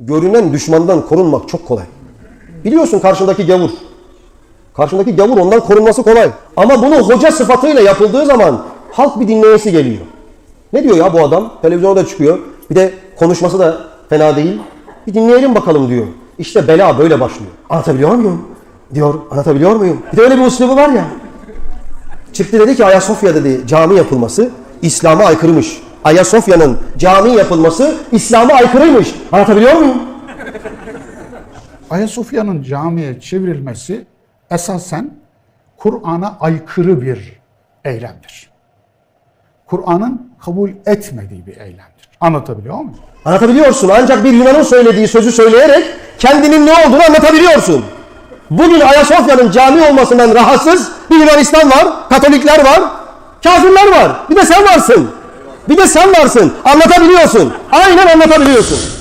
görünen düşmandan korunmak çok kolay. Biliyorsun karşındaki gavur. Karşındaki gavur ondan korunması kolay. Ama bunu hoca sıfatıyla yapıldığı zaman halk bir dinleyesi geliyor. Ne diyor ya bu adam? Televizyonda çıkıyor. Bir de konuşması da fena değil. Bir dinleyelim bakalım diyor. İşte bela böyle başlıyor. Anlatabiliyor muyum? Diyor. Anlatabiliyor muyum? Bir de öyle bir uslubu var ya. Çıktı dedi ki Ayasofya dedi cami yapılması İslam'a aykırıymış. Ayasofya'nın cami yapılması İslam'a aykırıymış. Anlatabiliyor muyum? Ayasofya'nın camiye çevrilmesi esasen Kur'an'a aykırı bir eylemdir. Kur'an'ın kabul etmediği bir eylemdir. Anlatabiliyor muyum? Anlatabiliyorsun ancak bir Yunan'ın söylediği sözü söyleyerek kendinin ne olduğunu anlatabiliyorsun. Bugün Ayasofya'nın cami olmasından rahatsız bir Yunanistan var, Katolikler var, kafirler var. Bir de sen varsın. Bir de sen varsın. Anlatabiliyorsun. Aynen anlatabiliyorsun.